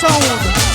saúde.